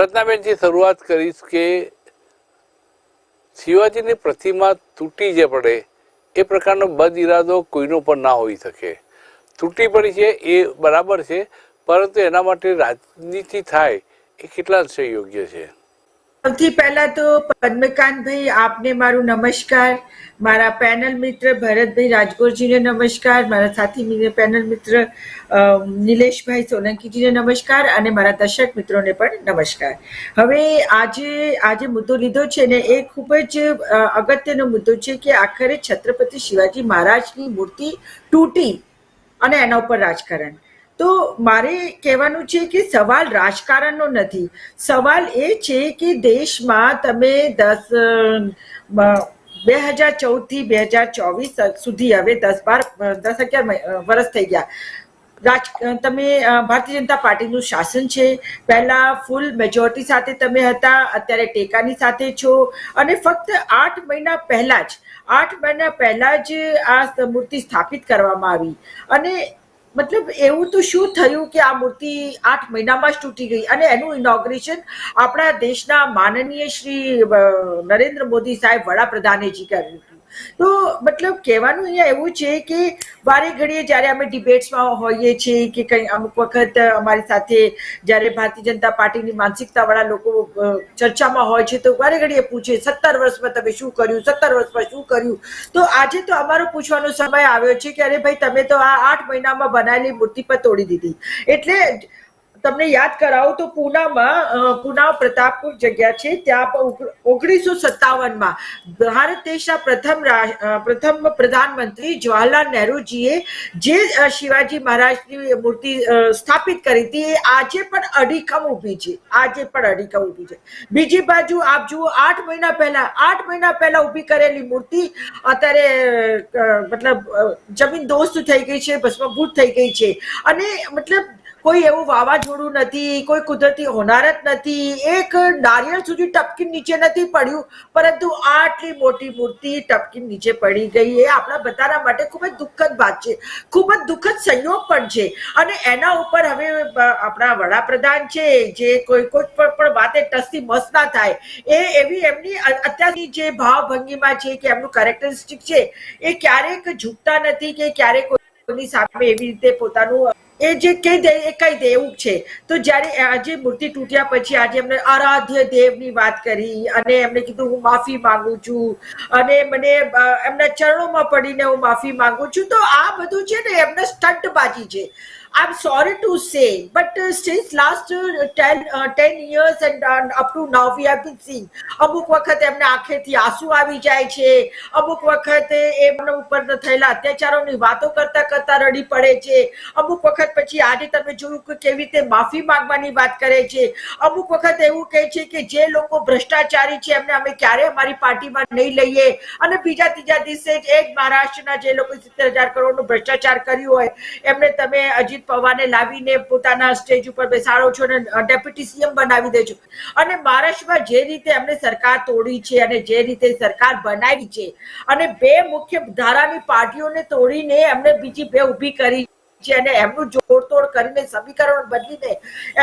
રત્નાબેનથી શરૂઆત કરીશ કે શિવાજીની પ્રતિમા તૂટી જે પડે, એ પ્રકારનો બદ ઇરાદો કોઈનો પણ ના હોઈ શકે. તૂટી પડી છે એ બરાબર છે, પરંતુ એના માટે રાજનીતિ થાય એ કેટલા અંશે યોગ્ય છે. સૌથી પહેલા તો પદ્મકાંતભાઈ, આપને મારું નમસ્કાર. મારા પેનલ મિત્ર ભરતભાઈ રાજગોરજીને નમસ્કાર. મારા સાથી પેનલ મિત્ર નિલેશભાઈ સોલંકીજીને નમસ્કાર અને મારા દર્શક મિત્રોને પણ નમસ્કાર. હવે આજે આજે મુદ્દો લીધો છે ને એ ખૂબ જ અગત્યનો મુદ્દો છે કે આખરે છત્રપતિ શિવાજી મહારાજની મૂર્તિ તૂટી અને એના ઉપર રાજકારણ. તો મારે કહેવાનું છે કે સવાલ રાજકારણનો નથી. સવાલ એ છે કે દેશમાં તમે દસ બે હજાર ચૌદથી બે હજાર ચોવીસ સુધી હવે દસ બાર દસ અગિયાર વર્ષ થઈ ગયા. રાજ તમે ભારતીય જનતા પાર્ટીનું શાસન છે. પહેલાં ફૂલ મેજોરિટી સાથે તમે હતા, અત્યારે ટેકાની સાથે છો. અને ફક્ત આઠ મહિના પહેલાં જ, આઠ મહિના પહેલાં જ આ મૂર્તિ સ્થાપિત કરવામાં આવી. અને મતલબ એવું તો શું થયું કે આ મૂર્તિ આઠ મહિનામાં જ તૂટી ગઈ? અને એનું ઇનોગ્રેશન આપણા દેશના માનનીય શ્રી નરેન્દ્ર મોદી સાહેબ વડાપ્રધાને જી કર્યું. તો મતલબ કહેવાનું અહીંયા એવું છે કે વારે ઘડીએ જ્યારે અમે ડિબેટ્સમાં હોઈએ છીએ કે કંઈ અમુક વખત અમારી સાથે જ્યારે ભારતીય જનતા પાર્ટીની માનસિકતાવાળા લોકો ચર્ચામાં હોય છે તો વારે ઘડીએ પૂછે, સત્તર વર્ષમાં તમે શું કર્યું? સત્તર વર્ષમાં શું કર્યું? તો આજે તો અમારો પૂછવાનો સમય આવ્યો છે કે અરે ભાઈ, તમે તો આ આઠ મહિનામાં બનાવેલી મૂર્તિ પર તોડી દીધી. એટલે તમને યાદ કરાવું તો પૂનામાં પૂના પ્રતાપપુર જગ્યા છે, ત્યાં ઓગણીસો સત્તાવનમાં ભારત દેશના પ્રથમ પ્રથમ પ્રધાનમંત્રી જવાહરલાલ નહેરુજીએ જે શિવાજી મહારાજની મૂર્તિ સ્થાપિત કરી હતી, એ આજે પણ અડીખમ ઊભી છે, આજે પણ અડીખમ ઊભી છે. બીજી બાજુ આપ જુઓ, આઠ મહિના પહેલા, આઠ મહિના પહેલા ઊભી કરેલી મૂર્તિ અત્યારે મતલબ જમીન દોસ્ત થઈ ગઈ છે, ભસ્મભૂત થઈ ગઈ છે. અને મતલબ કોઈ એવું વાવાઝોડું નથી, કોઈ કુદરતી હોનારત નથી. એક નારિયેળ સુધી ટપકી નીચે નથી પડ્યું, પરંતુ આટલી મોટી મૂર્તિ ટપકી નીચે પડી ગઈ. એ આપણા બધાના માટે ખૂબ જ દુઃખદ વાત છે. ખૂબ જ દુઃખદ સંયોગ પણ છે. અને એના ઉપર હવે આપણા વડાપ્રધાન છે, જે કોઈ કોઈ પણ વાતે ટસથી મસ્ત ના થાય. એ એવી એમની અત્યારની જે ભાવભંગીમાં છે કે એમનું કેરેક્ટરિસ્ટિક છે, એ ક્યારેક ઝૂકતા નથી કે ક્યારેક કોઈની સામે એવી રીતે પોતાનું એ જે કહી દે, એ કહી દે એવું છે? તો જ્યારે આજે મૂર્તિ તૂટ્યા પછી આજે એમને આરાધ્ય દેવની વાત કરી અને એમને કીધું, હું માફી માંગુ છું. અને મને એમના ચરણોમાં પડીને હું માફી માંગુ છું. તો આ બધું છે ને એમને સ્ટંટબાજી છે. I but sorry to say but since last ten ten years uh, up to now we have been seeing અમુક વખત એમને આંખેથી આંસુ આવી જાય છે અમુક વખત એમના ઉપર થયેલા અત્યાચારોની વાતો કરતા કરતા રડી પડે છે અમુક વખત પછી આજે તમે જોયું કે કેવી રીતે માફી માંગવાની વાત કરે છે અમુક વખત એવું કહે છે કે જે લોકો ભ્રષ્ટાચારી છે એમને અમે ક્યારે અમારી પાર્ટીમાં નહીં લઈએ અને બીજા ત્રીજા દિવસે જ એક મહારાષ્ટ્રના જે લોકો સિત્તેર હજાર કરોડનું ભ્રષ્ટાચાર કર્યું હોય એમને તમે અજીત પવારને લાવીને પોતાના સ્ટેજ ઉપર બેસાડો છો અને ડેપ્યુટી સીએમ બનાવી દેજો. અને મહારાષ્ટ્રમાં જે રીતે એમને સરકાર તોડી છે અને જે રીતે સરકાર બનાવી છે અને બે મુખ્ય ધારાની પાર્ટીઓને તોડીને એમને બીજી બે ઊભી કરી છે અને એમનું જોડતોડ કરીને સમીકરણ બદલીને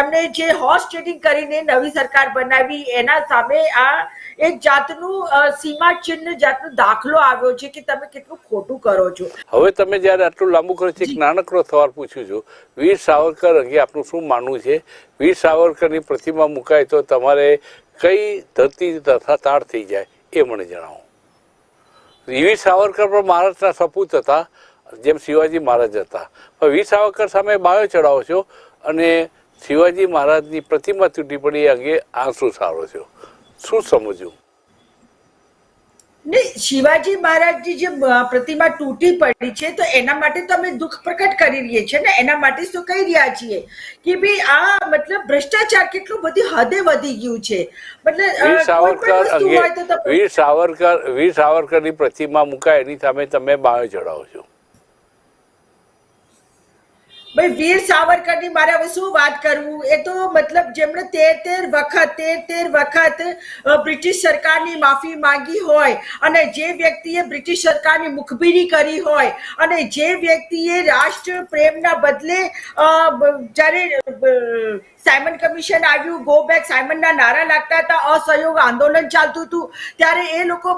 એમને જે હોર્સ ટ્રેડિંગ કરીને નવી સરકાર બનાવી એના સામે આ એક જાતનું સીમા ચિહ્ન જાતનો દાખલો આવ્યો છે કે તમે કેટલું ખોટું કરો છો. હવે તમે જ્યારે આટલું લાંબુ કરો છો એક નાનકડો સવાલ પૂછું છું. વીર સાવરકર અંગે આપનું શું માનવું છે? વીર સાવરકરની પ્રતિમા મુકાય તો તમારે કઈ ધરતી તથા તાળ થઈ જાય એ મને જણાવો. વીર સાવરકર પણ મહારાષ્ટ્રના સપૂત હતા. જેમ શિવાજી મહારાજ હતા. પણ વીર સાવરકર સામે બાયો ચડાવો છો અને શિવાજી મહારાજની પ્રતિમા તૂટી પડી અંગે આંસુ સારો છો શું સમજવું? નહીં શિવાજી મહારાજની જે પ્રતિમા તૂટી પડી છે તો એના માટે તો અમે દુઃખ પ્રકટ કરી રહીએ છીએ ને એના માટે શું કહી રહ્યા છીએ? કે ભાઈ આ મતલબ ભ્રષ્ટાચાર કેટલું બધી હદે વધી ગયું છે. મતલબ સાવરકર અંગે વીર સાવરકર વીર સાવરકરની પ્રતિમા મુકાય એની સામે તમે બાયો ચડાવો છો. ભાઈ વીર સાવરકરની મારે હવે શું વાત કરવું? એ તો મતલબ જેમણે તેર તેર વખત તેર તેર વખત બ્રિટિશ સરકારની માફી માંગી હોય અને જે વ્યક્તિએ બ્રિટિશ સરકારની મુખબીરી કરી હોય અને જે વ્યક્તિએ રાષ્ટ્ર પ્રેમના બદલે જ્યારે સાયમન કમિશન આવ્યું ગો બેક સાયમનના નારા લાગતા હતા અસહયોગ આંદોલન ચાલતું હતું ત્યારે એ લોકો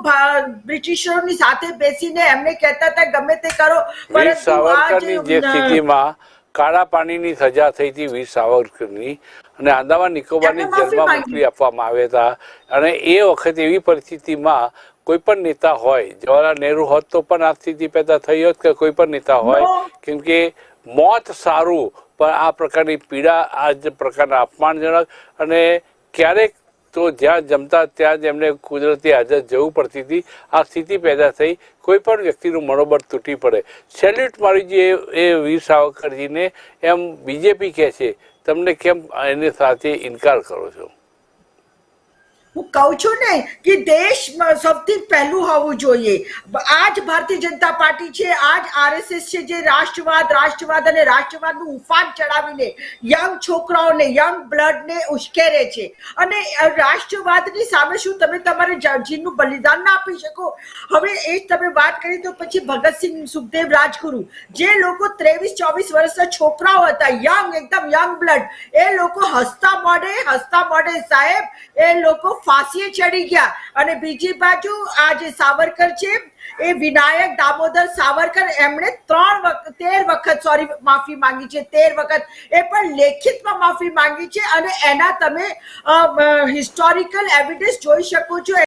બ્રિટિશરોની સાથે બેસીને એમને કહેતા હતા ગમે તે કરો પરંતુ જે સ્થિતિમાં કાળા પાણીની સજા થઈ હતી વીર સાવરકરની. અને આંદામાન નિકોબારની જેલમાં મોકલી આપવામાં આવ્યા હતા. અને એ વખતે એવી પરિસ્થિતિમાં કોઈ પણ નેતા હોય જવાહરલાલ નહેરુ હોત તો પણ આ સ્થિતિ પેદા થઈ હોત કે કોઈ પણ નેતા હોય. કેમ કે મોત સારું પણ આ પ્રકારની પીડા આ જ પ્રકારના અપમાનજનક અને ક્યારેક તો જ્યાં જમતા ત્યાં જ એમને કુદરતી હાજત જવું પડતી હતી. આ સ્થિતિ પેદા થઈ. કોઈ પણ વ્યક્તિનું મનોબળ તૂટી પડે. સેલ્યુટ મારી જે એ વીર સાવરકરજીને એમ બીજેપી કહે છે, તમને કેમ એની સાથે ઇનકાર કરો છો? હું કહું છું ને કે દેશ સૌથી પહેલું હોવું જોઈએ. આ ભારતીય જનતા પાર્ટી છે આ આરએસએસ છે જે રાષ્ટ્રવાદ રાષ્ટ્રવાદ અને રાષ્ટ્રવાદનું ઉફાન ચડાવીને યંગ છોકરાઓને યંગ બ્લડને ઉશ્કેરે છે. અને રાષ્ટ્રવાદની સામે શું તમે તમારે જીવનું બલિદાન ના આપી શકો? હવે એ જ તમે વાત કરી તો પછી ભગતસિંહ સુખદેવ રાજગુરુ, જે લોકો ત્રેવીસ, ચોવીસ વર્ષના છોકરાઓ હતા યંગ એકદમ યંગ બ્લડ એ લોકો હસતા મોડે હસતા મોડે સાહેબ, એ લોકો ફાંસીએ ચડી ગયા. અને બીજી બાજુ આ જે સાવરકર છે, એ વિનાયક દામોદર સાવરકર એમણે ત્રણ વખત તેર વખત સોરી માફી માંગી છે, તેર વખત. એ પણ લેખિતમાં માફી માંગી છે અને એના તમે હિસ્ટોરિકલ એવિડન્સ જોઈ શકો છો.